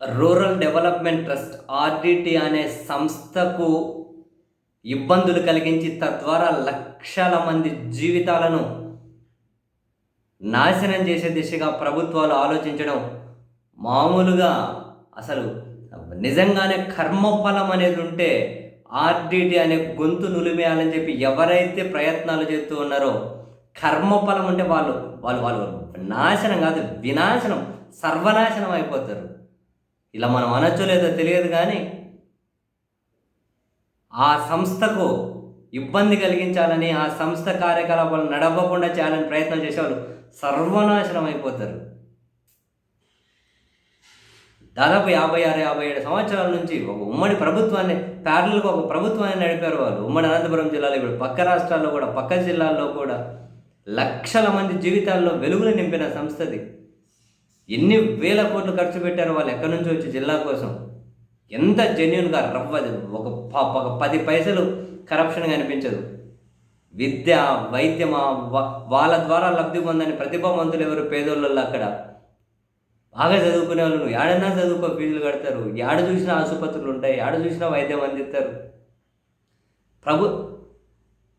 Rural development trust RDT అనే సంస్థకు ఇబ్బందులు కలిగించి తద్వారా లక్షల మంది జీవితాలను నాశనం చేసే దిశగా ప్రభుత్వాలు ఆలోచించడం మామూలుగా అసలు నిజంగానే కర్మఫలం అనేది ఉంటే ఆర్డిటి అనే గొంతు నులిమేయాలని చెప్పి ఎవరైతే ప్రయత్నాలు చేస్తూ ఉన్నారో కర్మఫలం అంటే వాళ్ళు వాళ్ళు వాళ్ళు నాశనం కాదు వినాశనం సర్వనాశనం అయిపోతారు. ఇలా మనం అనొచ్చో లేదో తెలియదు కానీ ఆ సంస్థకు ఇబ్బంది కలిగించాలని ఆ సంస్థ కార్యకలాపాలు నడవకుండా చేయాలని ప్రయత్నం చేసేవాళ్ళు సర్వనాశనం అయిపోతారు. దాదాపు యాభై ఆరు యాభై ఏడు సంవత్సరాల నుంచి ఒక ఉమ్మడి ప్రభుత్వాన్ని ప్యారలకు ఒక ప్రభుత్వాన్ని నడిపారు వాళ్ళు. ఉమ్మడి అనంతపురం జిల్లాలో ఇప్పుడు పక్క రాష్ట్రాల్లో కూడా పక్క జిల్లాల్లో కూడా లక్షల మంది జీవితాల్లో వెలుగులు నింపిన సంస్థది. ఎన్ని వేల కోట్లు ఖర్చు పెట్టారు వాళ్ళు ఎక్కడి నుంచి వచ్చి జిల్లా కోసం. ఎంత జెన్యున్గా రవ్వదు ఒక ప- ఒక పది పైసలు కరప్షన్ కనిపించదు. విద్య వైద్యమా వాళ్ళ ద్వారా లబ్ధి పొందని ప్రతిభావంతులు ఎవరు పేదోళ్ళు అక్కడ? బాగా చదువుకునే వాళ్ళు ఏడన్నా చదువుకో ఫీజులు కడతారు. ఏడ చూసినా ఆసుపత్రులు ఉంటాయి. ఏడ చూసినా వైద్యం అందిస్తారు. ప్రభు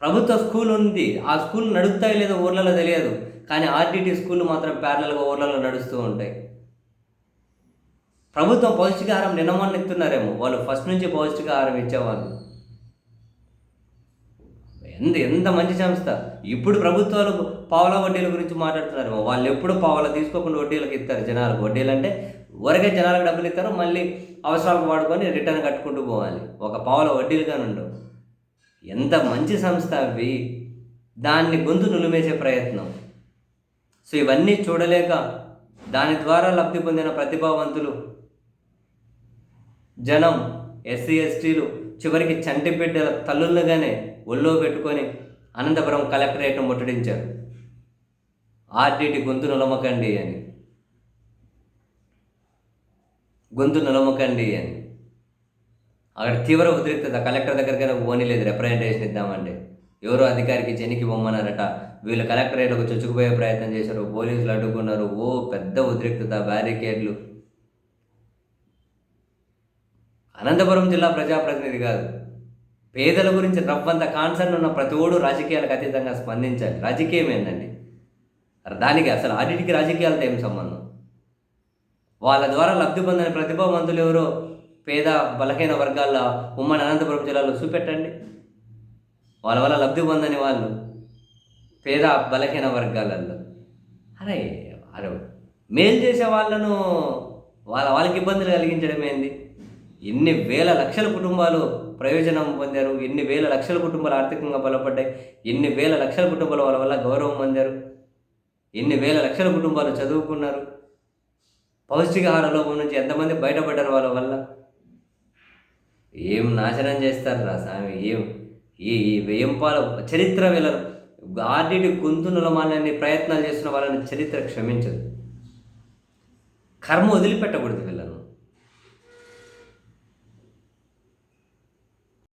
ప్రభుత్వ స్కూల్ ఉంది. ఆ స్కూల్ నడుస్తాయో లేదో ఊర్లలో తెలియదు. కానీ ఆర్టీటీ స్కూళ్ళు మాత్రం ప్యారలల్గా ఊర్లలో నడుస్తూ ఉంటాయి. ప్రభుత్వం పౌష్టికాహారం నిన్నమని ఇస్తున్నారేమో. వాళ్ళు ఫస్ట్ నుంచి పౌష్టికాహారం ఇచ్చేవాళ్ళు. ఎంత ఎంత మంచి సంస్థ. ఇప్పుడు ప్రభుత్వాలు పావుల వడ్డీల గురించి మాట్లాడుతున్నారేమో. వాళ్ళు ఎప్పుడు పావుల తీసుకోకుండా వడ్డీలకు ఇస్తారు జనాలకు. వడ్డీలు అంటే వరకే జనాలకు డబ్బులు ఇస్తారు మళ్ళీ అవసరాలకు వాడుకొని రిటర్న్ కట్టుకుంటూ పోవాలి. ఒక పావుల వడ్డీలుగానే ఉండవు. ఎంత మంచి సంస్థ అవి. దాన్ని గొంతు నులిమేసే ప్రయత్నం. సో ఇవన్నీ చూడలేక దాని ద్వారా లబ్ధి పొందిన ప్రతిభావంతులు జనం ఎస్సీ ఎస్టీలు చివరికి చంటి బిడ్డల తల్లులుగానే ఒళ్ళో పెట్టుకొని అనంతపురం కలెక్టరేట్ను ముట్టడించారు. ఆర్టీటీ గొంతు నులమకండి అని. గొంతు నులమకండి అని. అక్కడ తీవ్ర ఉద్రిక్తత కలెక్టర్ దగ్గరికి పోనీ లేదు రిప్రజెంటేషన్ ఇద్దామంటే. ఎవరో అధికారికి చెనికి బొమ్మన్నారట. వీళ్ళు కలెక్టరేట్కు చొచ్చుకుపోయే ప్రయత్నం చేశారు. పోలీసులు అడ్డుకున్నారు. ఓ పెద్ద ఉద్రిక్తత బ్యారికేడ్లు. అనంతపురం జిల్లా ప్రజాప్రతినిధి కాదు. పేదల గురించి రవ్వంత కాన్సర్న్ ఉన్న ప్రతి ఓడు రాజకీయాలకు అతీతంగా స్పందించాలి. రాజకీయం ఏంటండి దానికి అసలు ఆడిటికి రాజకీయాలతో ఏం సంబంధం? వాళ్ళ ద్వారా లబ్ధి పొందిన ప్రతిభావంతులు ఎవరో పేద బలహీన వర్గాల ఉమ్మడి అనంతపురం జిల్లాలో చూపెట్టండి. వాళ్ళ వల్ల లబ్ధి పొందని వాళ్ళు పేద బలహీన వర్గాలలో అరే అరే మేలు చేసే వాళ్ళను వాళ్ళ వాళ్ళకి ఇబ్బందులు కలిగించడం ఏంది? ఎన్ని వేల లక్షల కుటుంబాలు ప్రయోజనం పొందారు ఎన్ని వేల లక్షల కుటుంబాలు ఆర్థికంగా బలపడ్డాయి ఎన్ని వేల లక్షల కుటుంబాలు వాళ్ళ వల్ల గౌరవం పొందారు ఎన్ని వేల లక్షల కుటుంబాలు చదువుకున్నారు. పౌష్టికాహార లోపం నుంచి ఎంతమంది బయటపడ్డారు వాళ్ళ వల్ల? ఏం నాశనం చేస్తారు రా స్వామి? ఏం ఈ ఈ వేయంపాల చరిత్ర వీళ్ళను ఆర్డిటి గొంతు మానని ప్రయత్నాలు చేస్తున్న వాళ్ళని చరిత్ర క్షమించదు. కర్మ వదిలిపెట్టకూడదు వీళ్ళను.